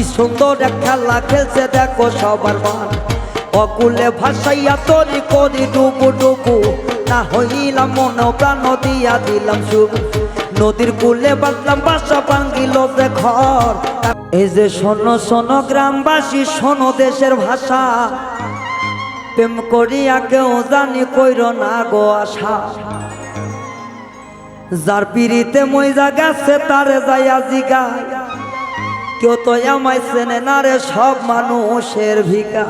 কি সুন্দর এক খেলা খেলছে দেখো সবার মান। অকুলে ভাসাইয়া তরি করি ডুবু ডুবু। না হইলাম মন প্রাণ দিয়া দিলাম শুরু নদীর কুলে বাঁধলাম বাসা ভাঙ্গিল যে ঘর। এই যে শোনো শোনো গ্রামবাসী, শোনো দেশের ভাষা। প্রেম করিয়া কেউ জানি কইর না গো আশা। যার পিড়িতে মইজা গেছে তারে যাইয়া জিগায়। কেউ তো আমায় চেনে না রে, সব মানুষের ভিকা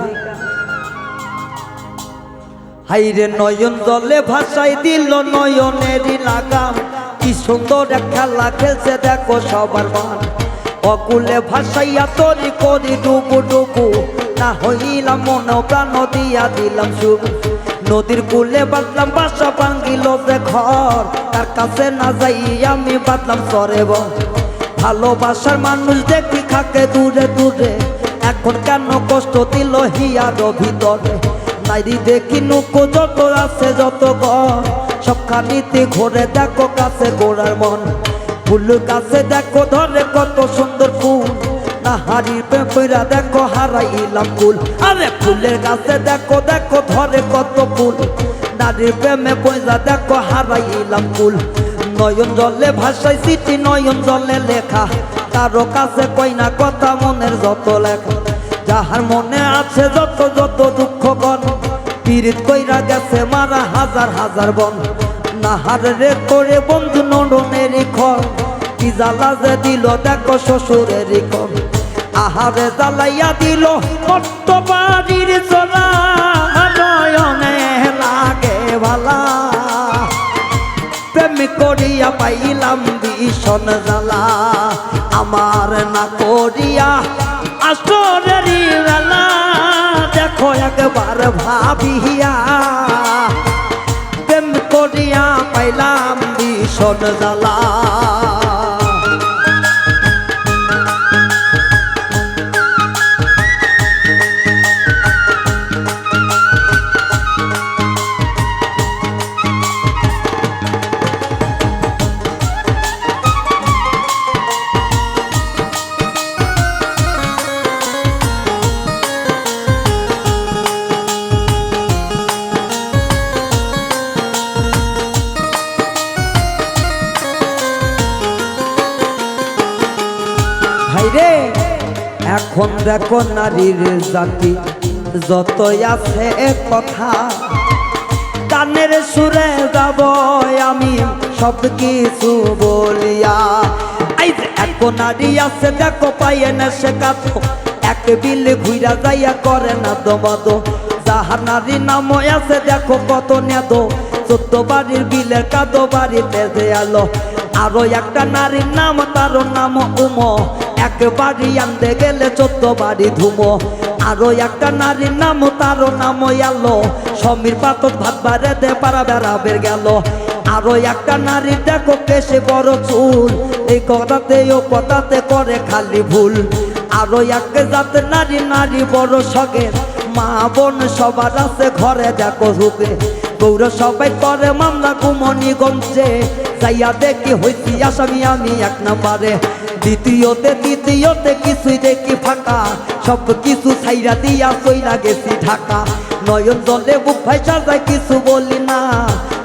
হাইরে নয়ন জলে ভাষাই দিল নয়নেরই লাগাম কি সুন্দর খেলা খেলছে দেখো সবার মান। অকুলে ভাসাইয়া তরি করি ডুবু ডুবু। না হইলাম মন প্রাণ দিয়া দিলাম শুরু নদীর কুলে বাঁধলাম বাসা ভাঙ্গিল যে ঘর। তার কাছে না যাই আমি বাঁধলাম সরে বল ভালোবাসার মানুষ দেখি খাকে দূরে দূরে। এখন কেন কষ্ট দিল হিয়ার ভিতরে? নাইরি দেখি নুকো যত আছে যত ঘর। সবখানিতে ঘুরে দেখো কাছে গোড়ার মন। ফুল কাছে দেখো ধরে কত সুন্দর ফুল। না হারির পেপরা দেখো হারাইলাম ফুল আরে ফুলের কাছে দেখো দেখো ধরে কত ফুল। নারীর প্রেমে পয়সা দেখো হারাইলাম ফুল নয়ন জলে ভাষায় চিঠি নয়ন জলে লেখা। কারও কাছে কই না কথা, মনের যত লেখা। যাহার মনে আছে যত যত দুঃখ গণ, পীড়িত কইরা গেছে, মারা হাজার হাজার বন। নাহার রে করে বন্ধু নডনের খর কি জ্বালা যে দিল, দেখো শ্বশুরের কর আহারে জ্বালাইয়া দিল কত বাড়ির চলা। পাইলাম ভীষণ জ্বালা। আমার না করিয়া আসরেরই বেলা, দেখো একবার ভাবিয়া। প্রেম করিয়া পাইলাম ভীষণ জ্বালা। ভাইরে এখন দেখো নারীর জাতি যত আছে কথা। কানের সুরে যাব আমি সব কিছু বলিয়া এক নারী আছে, দেখো পাইয়ে না সে এক বিল ঘুইরা যাইয়া করে না দমাদ। যাহার নারী নাম আছে, দেখো কত নেদ চোদ্দ বাড়ির বিলের কাদো বাড়িতে যে আলো। আরও একটা নারীর নাম তার নাম উম। এক বাড়ি আনতে গেলে চোদ্দ বাড়ি ধুমো। আরও একটা নারীর নাম তার নাম আলো সমীর পাতক ভাত বাড়ে দে পারা বেড়াবের গেল। আরও একটা নারী, দেখো কেসে বড় চুল। এই কথাতে ও কথাতে করে খালি ভুল। আরও এক জাতের নারী নারী বড় সগের। মা, বোন সবার আছে, ঘরে দেখো হুকে গৌর সবাই করে, মামলা কুমনিগঞ্জে যাইয়া দেখি হইছি আসামি, আমি এক নাম্বারে। দ্বিতীয়তে, তৃতীয়তে কিছুই দেখি ফাঁকা। সব কিছু ছাইরা দিয়া সইরা গেছি ঢাকা। নয়ন জলে বুক ভাইসা যায় কিছু বলি না।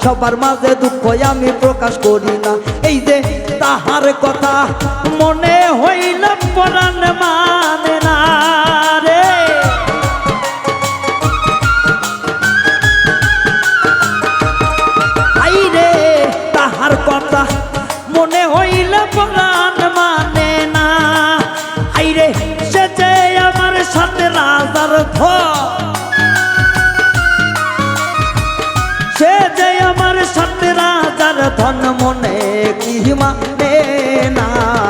সবার মাঝে দুঃখ আমি প্রকাশ করি না। এই যে তাহার কথা মনে হইল পরাণ মানে না রে। তাহার কথা মনে হইল পরাণ আমার সাথে রাজার ধন মনে কি মানে না।